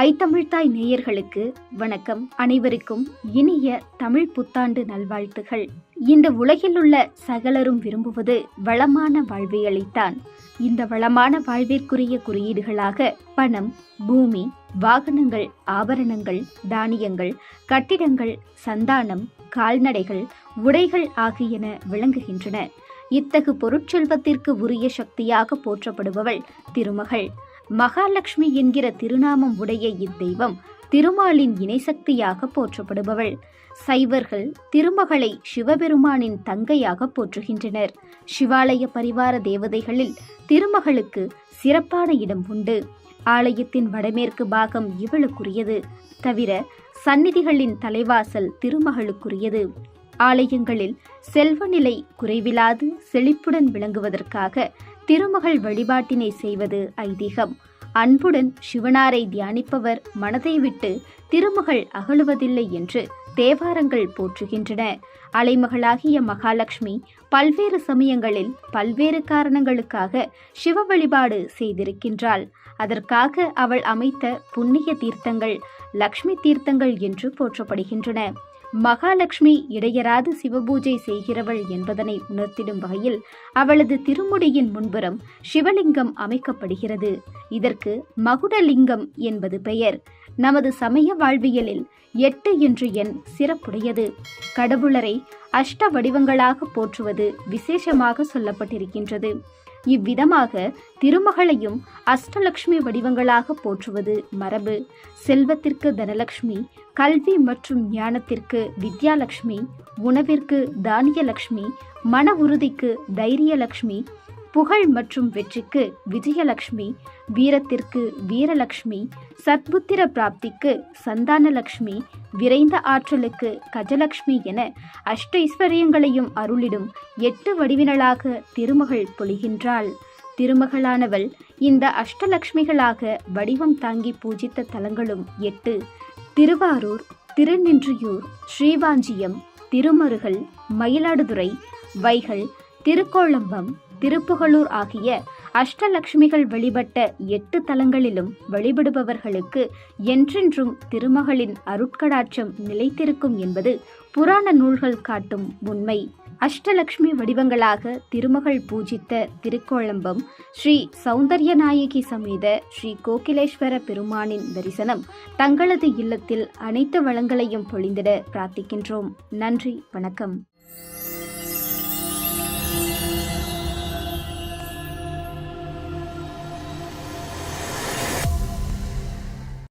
ஐத்தமிழ்தாய் நேயர்களுக்கு வணக்கம். அனைவருக்கும் இனிய தமிழ் புத்தாண்டு நல்வாழ்த்துகள். இந்த உலகில் உள்ள சகலரும் விரும்புவது வளமான வாழ்வியலைத்தான் இந்த வளமான வாழ்விற்குரிய குறியீடுகளாக பணம் பூமி வாகனங்கள் ஆபரணங்கள் தானியங்கள் கட்டிடங்கள் சந்தானம் கால்நடைகள் உடைகள் ஆகியன விளங்குகின்றன. இத்தகு பொருட்செல்வத்திற்கு உரிய சக்தியாக போற்றப்படுபவள் திருமகள். மகாலட்சுமி என்கிற திருநாமம் உடைய இத்தெய்வம் திருமாலின் இணைசக்தியாக போற்றப்படுபவள். சைவர்கள் திருமகளை சிவபெருமானின் தங்கையாக போற்றுகின்றனர். சிவாலய பரிவார தேவதைகளில் திருமகளுக்கு சிறப்பான இடம் உண்டு. ஆலயத்தின் வடமேற்கு பாகம் இவளுக்குரியது. தவிர சந்நிதிகளின் தலைவாசல் திருமகளுக்குரியது. ஆலயங்களில் செல்வநிலை குறைவிலாது செழிப்புடன் விளங்குவதற்காக திருமகள் வழிபாட்டினை செய்வது ஐதீகம். அன்புடன் சிவனாரை தியானிப்பவர் மனதை விட்டு திருமகள் அகழுவதில்லை என்று தேவாரங்கள் போற்றுகின்றன. அலைமகளாகிய மகாலட்சுமி பல்வேறு சமயங்களில் பல்வேறு காரணங்களுக்காக சிவ வழிபாடு செய்திருக்கின்றாள். அதற்காக அவள் அமைத்த புண்ணிய தீர்த்தங்கள் லக்ஷ்மி தீர்த்தங்கள் என்று போற்றப்படுகின்றன. மகாலட்சுமி இடையராது சிவபூஜை செய்கிறவள் என்பதனை உணர்த்திடும் வகையில் அவளது திருமுடியின் முன்புறம் சிவலிங்கம் அமைக்கப்படுகிறது. இதற்கு மகுடலிங்கம் என்பது பெயர். நமது சமய வாழ்வியலில் எட்டு என்று எண் சிறப்புடையது. கடவுளரை அஷ்ட வடிவங்களாக போற்றுவது விசேஷமாக சொல்லப்பட்டிருக்கின்றது. இவ்விதமாக திருமகளையும் அஷ்டலக்ஷ்மி வடிவங்களாக போற்றுவது மரபு. செல்வத்திற்கு தனலக்ஷ்மி கல்வி மற்றும் ஞானத்திற்கு வித்யாலக்ஷ்மி உணவிற்கு தானியலக்ஷ்மி மன உறுதிக்கு தைரியலக்ஷ்மி புகழ் மற்றும் வெற்றிக்கு விஜயலட்சுமி வீரத்திற்கு வீரலட்சுமி சத்புத்திர பிராப்திக்கு சந்தானலக்ஷ்மி விரைந்த ஆற்றலுக்கு கஜலட்சுமி என அஷ்ட ஐஸ்வர்யங்களையும் அருளிடும் எட்டு வடிவினளாக திருமகள் பொழிகின்றாள். திருமகளானவள் இந்த அஷ்டலக்ஷ்மிகளாக வடிவம் தாங்கி பூஜித்த தலங்களும் எட்டு. திருவாரூர் திருநின்றியூர் ஸ்ரீவாஞ்சியம் திருமருகல் மயிலாடுதுறை வைகள் திருக்கோளம்பம் திருப்புகளூர் ஆகிய அஷ்டலக்ஷ்மிகள் வழிபட்ட எட்டு தலங்களிலும் வழிபடுபவர்களுக்கு என்றென்றும் திருமகளின் அருட்கடாட்சம் நிலைத்திருக்கும் என்பது புராண நூல்கள் காட்டும் உண்மை. அஷ்டலக்ஷ்மி வடிவங்களாக திருமகள் பூஜித்த திருக்கோளம்பம் ஸ்ரீ சௌந்தர்யநாயகி சமேத ஸ்ரீ கோகிலேஸ்வர பெருமானின் தரிசனம் தங்களது இல்லத்தில் அனைத்து வளங்களையும் பொழிந்திட பிரார்த்திக்கின்றோம். நன்றி வணக்கம்.